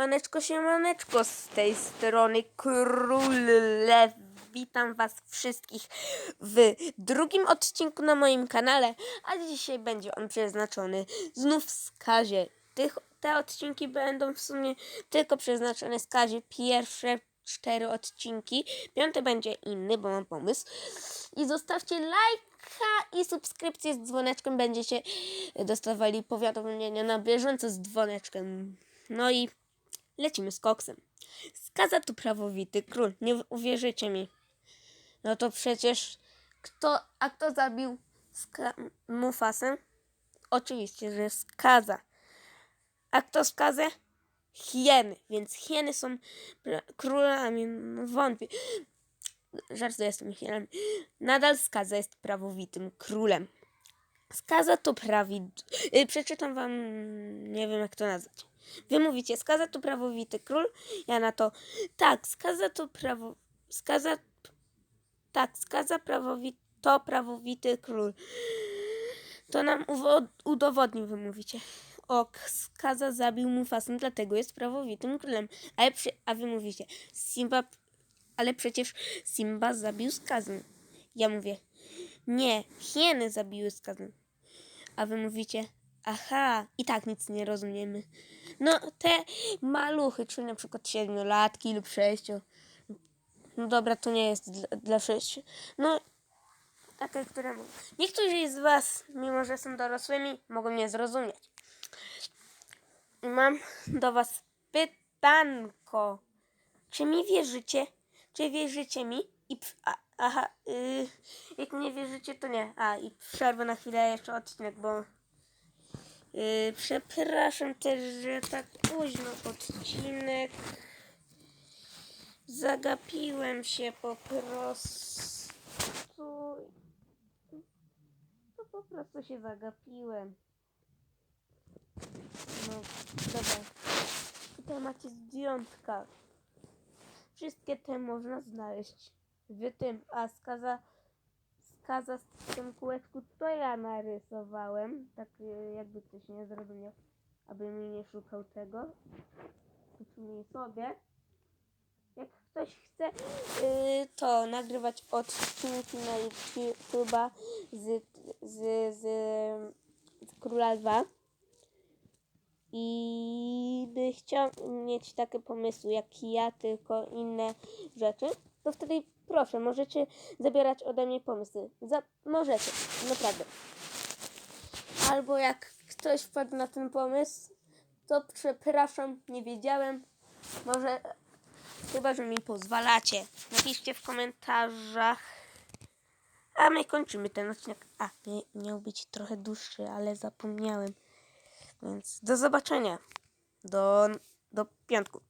Maneczko się maneczko z tej strony królew. Witam was wszystkich w drugim odcinku na moim kanale, a dzisiaj będzie on przeznaczony znów skazie. Tych, te odcinki będą w sumie tylko przeznaczone skazie. Pierwsze cztery odcinki, piąty będzie inny, bo mam pomysł. I zostawcie lajka i subskrypcję z dzwoneczkiem, będziecie dostawali powiadomienia na bieżąco z dzwoneczkiem. No i lecimy z koksem. Skaza tu prawowity król, nie uwierzycie mi. No to przecież kto, a kto zabił Mufasę? Oczywiście, że skaza. A kto skazę? Hieny, więc hieny są królami, no wątpię. Żartuję jestem hienami. Nadal skaza jest prawowitym królem. Skaza to prawi... Y, przeczytam wam, nie wiem jak to nazwać. Wy mówicie, skaza to prawowity król, ja na to, tak, skaza to prawo... Skaza... Tak, skaza prawowi... to prawowity król. To nam uwo- udowodni, wy mówicie. Ok, skaza zabił Mufasę, dlatego jest prawowitym królem. Ale przy... A wy mówicie, Simba... Ale przecież Simba zabił skazę. Ja mówię, nie, hieny zabiły skazę. A wy mówicie, aha, i tak nic nie rozumiemy. No, te maluchy, czyli na przykład siedmiolatki lub sześcio. No dobra, to nie jest dla, dla sześciu. No, takie, które. Niektórzy z was, mimo że są dorosłymi, mogą nie zrozumieć. I mam do was pytanko. Czy mi wierzycie? Czy wierzycie mi? I a, aha, y, jak nie wierzycie, to nie. A, i przerwę na chwilę jeszcze odcinek, bo y, przepraszam też, że tak późno odcinek. Zagapiłem się po prostu. To po prostu się zagapiłem. No, dobra. Tutaj macie zdjątka. Wszystkie te można znaleźć w tym, a skaza, skaza z tym kółeczku to ja narysowałem, tak y, jakby ktoś nie zrozumiał, aby mi nie szukał tego, przynajmniej sobie. Jak ktoś chce y, to nagrywać odcinki na YouTube'a z, z, z, z Króla Lwa, i by chciał mieć takie pomysły jak ja, tylko inne rzeczy, to wtedy proszę, możecie zabierać ode mnie pomysły. Za, możecie, naprawdę. Albo jak ktoś wpadł na ten pomysł, to przepraszam, nie wiedziałem. Może, chyba że mi pozwalacie. Napiszcie w komentarzach. A my kończymy ten odcinek. A, mia- miał być trochę dłuższy, ale zapomniałem. Więc do zobaczenia. Do, do piątku.